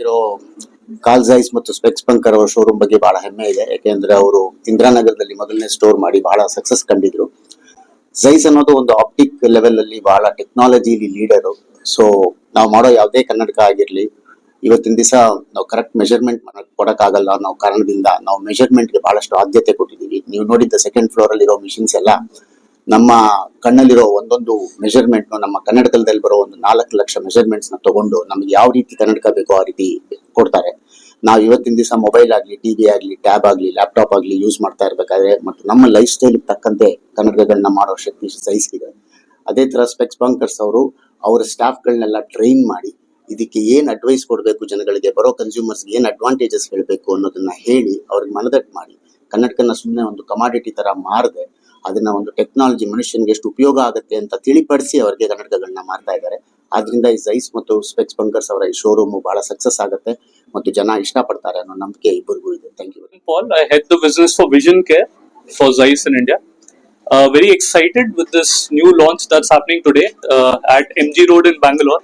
ಆಗಿರೋ ಕಾಲ್ಸೈಸ್ ಮತ್ತು ಸ್ಪೆಕ್ಸ್ ಪಂಕರ್ ಅವರ ಶೋರೂಮ್ ಬಗ್ಗೆ ಬಹಳ ಹೆಮ್ಮೆ ಇದೆ. ಯಾಕೆಂದ್ರೆ ಅವರು ಇಂದಿರಾನಗರದಲ್ಲಿ ಮೊದಲನೇ ಸ್ಟೋರ್ ಮಾಡಿ ಬಹಳ ಸಕ್ಸಸ್ ಕಂಡಿದ್ರು. ಝೈಸ್ ಅನ್ನೋದು ಒಂದು ಆಪ್ಟಿಕ್ ಲೆವೆಲ್ ಅಲ್ಲಿ ಬಹಳ ಟೆಕ್ನಾಲಜಿಲಿ ಲೀಡರ್ ಸೊ ನಾವು ಮಾಡೋ ಯಾವುದೇ ಕನ್ನಡಕ ಆಗಿರ್ಲಿ, ಇವತ್ತಿನ ದಿವಸ ನಾವು ಕರೆಕ್ಟ್ ಮೆಜರ್ಮೆಂಟ್ ಕೊಡಕ್ಕಾಗಲ್ಲ ಅನ್ನೋ ಕಾರಣದಿಂದ ನಾವು ಮೆಷರ್ಮೆಂಟ್ಗೆ ಬಹಳಷ್ಟು ಆದ್ಯತೆ ಕೊಟ್ಟಿದ್ದೀವಿ. ನೀವು ನೋಡಿದ್ದ ಸೆಕೆಂಡ್ ಫ್ಲೋರ್ ಅಲ್ಲಿರೋ ಮಿಷಿನ್ಸ್ ಎಲ್ಲ ನಮ್ಮ ಕಣ್ಣಲ್ಲಿರೋ ಒಂದೊಂದು ಮೆಜರ್ಮೆಂಟ್ ನಮ್ಮ ಕನ್ನಡಕದಲ್ಲಿ ಬರೋ ಒಂದು ನಾಲ್ಕು ಲಕ್ಷ ಮೆಜರ್ಮೆಂಟ್ಸ್ನ ತಗೊಂಡು ನಮ್ಗೆ ಯಾವ ರೀತಿ ಕನ್ನಡಕ ಬೇಕೋ ಆ ರೀತಿ ಕೊಡ್ತಾರೆ. ನಾವು ಇವತ್ತಿನ ದಿವಸ ಮೊಬೈಲ್ ಆಗಲಿ ಟಿ ವಿ ಆಗಲಿ ಟ್ಯಾಬ್ ಆಗಲಿ ಲ್ಯಾಪ್ಟಾಪ್ ಆಗಲಿ ಯೂಸ್ ಮಾಡ್ತಾ ಇರಬೇಕಾದ್ರೆ ಮತ್ತು ನಮ್ಮ ಲೈಫ್ ಸ್ಟೈಲ್ ತಕ್ಕಂತೆ ಕನ್ನಡಕಗಳನ್ನ ಮಾಡೋ ಶಕ್ತಿ ಸಹಿಸಿದೆ ಅದೇ ಥರ ಸ್ಪೆಕ್ಸ್ ಬಂಕರ್ಸ್ ಅವರು ಅವರ ಸ್ಟಾಫ್ಗಳನ್ನೆಲ್ಲ ಟ್ರೈನ್ ಮಾಡಿ ಇದಕ್ಕೆ ಏನು ಅಡ್ವೈಸ್ ಕೊಡಬೇಕು ಜನಗಳಿಗೆ, ಬರೋ ಕನ್ಸ್ಯೂಮರ್ಸ್ಗೆ ಏನು ಅಡ್ವಾಂಟೇಜಸ್ ಹೇಳಬೇಕು ಅನ್ನೋದನ್ನ ಹೇಳಿ ಅವ್ರಿಗೆ ಮನದಟ್ಟು ಮಾಡಿ ಕನ್ನಡಕನ ಸುಮ್ಮನೆ ಒಂದು ಕಮಾಡಿಟಿ ಥರ ಮಾರದೆ ಅದನ್ನ ಒಂದು ಟೆಕ್ನಾಲಜಿ ಮನುಷ್ಯನಿಗೆ ಎಷ್ಟು ಉಪಯೋಗ ಆಗುತ್ತೆ ಅಂತ ತಿಳಿಪಡಿಸಿ ಅವರಿಗೆ ಕನ್ನಡಕಗಳನ್ನ ಮಾರ್ತಾ ಇದ್ದಾರೆ ಆದ್ರಿಂದ ಈ ಜೈಸ್ ಮತ್ತು ಸ್ಪೆಕ್ಸ್ ಬಂಕರ್ಸ್ ಅವರ ಈ ಶೋರೂಮ್ ಬಹಳ ಸಕ್ಸಸ್ ಆಗುತ್ತೆ ಮತ್ತು ಜನ ಇಷ್ಟಪಡ್ತಾರೆ ಅನ್ನೋ ನಂಬಿಕೆ ಇಬ್ಬರಿಗೂ ಇದೆ thank you Paul. I head the business for Vision Care for Zeiss in India. Uh, very excited with this new launch that's happening today uh, at MG Road in Bangalore.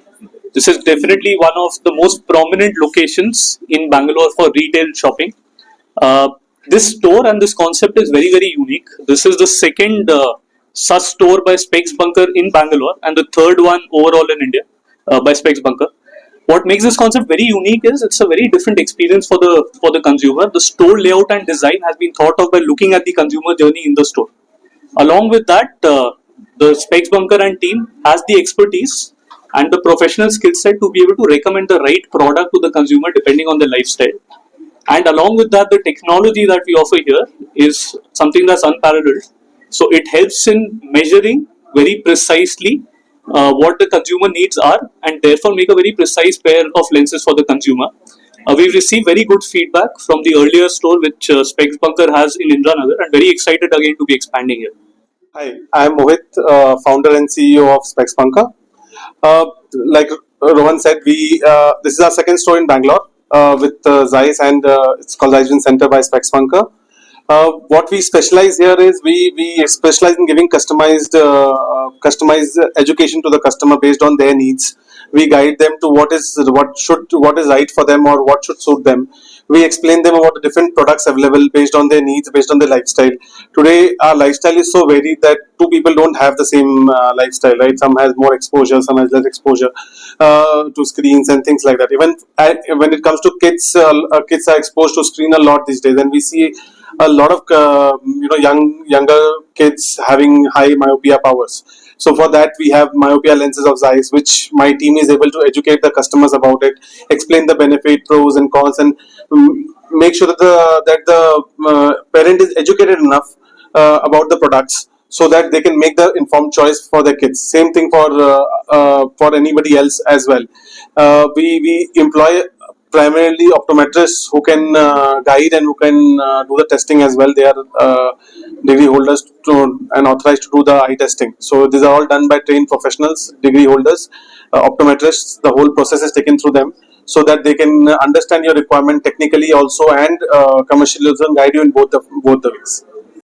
This is definitely one of the most prominent locations in Bangalore for retail shopping. Uh, this store and this concept is very, very unique. This is the second uh, such store by Specs Bunker in Bangalore and the third one overall in India uh, by Specs Bunker. What makes this concept very unique is it's a very different experience for the for the consumer. The store layout and design has been thought of by looking at the consumer journey in the store. Along with that uh, the specs bunker and team has the expertise and the professional skill set to be able to recommend the right product to the consumer depending on their lifestyle and along with that the technology that we offer here is something that's unparalleled so it helps in measuring very precisely uh, what the consumer needs are and therefore make a very precise pair of lenses for the consumer. Uh, we've received very good feedback from the earlier store which uh, Specs Bunker has in Indranagar and very excited again to be expanding here. Hi, I'm Mohit, uh, founder and CEO of Specs Bunker. Uh, like Rohan said, we uh, this is our second store in Bangalore with uh, Zeiss and uh, it's called Zeiss Center by. Uh, what we specialize here is we, we specialize in giving customized uh, uh, customized education to the customer based on their needs. We guide them to what is what should what is right for them or what should suit them. We explain them about the different products available based on their needs, based on their lifestyle. Today, our lifestyle is so varied that two people don't have the same uh, lifestyle, right? Some has more exposure, some has less exposure uh, to screens and things like that. Even uh, when it comes to kids, uh, uh, kids are exposed to screen a lot these days, and we see a lot of uh, you know young younger kids having high myopia powers. So for that, we have myopia lenses of Zeiss, which my team is able to educate the customers about it, explain the benefit, pros and cons, and mm, make sure that the that the uh, parent is educated enough uh, about the products so that they can make the informed choice for their kids. Same thing for uh, uh, for anybody else as well. Uh, we we employ primarily optometrists who can uh, guide and who can uh, do the testing as well. They are uh, degree holders to, and authorized to do the eye testing. So these are all done by trained professionals, degree holders, uh, optometrists. The whole process is taken through them so that they can understand your requirement technically also and uh, commercially also guide you in both the both the ways.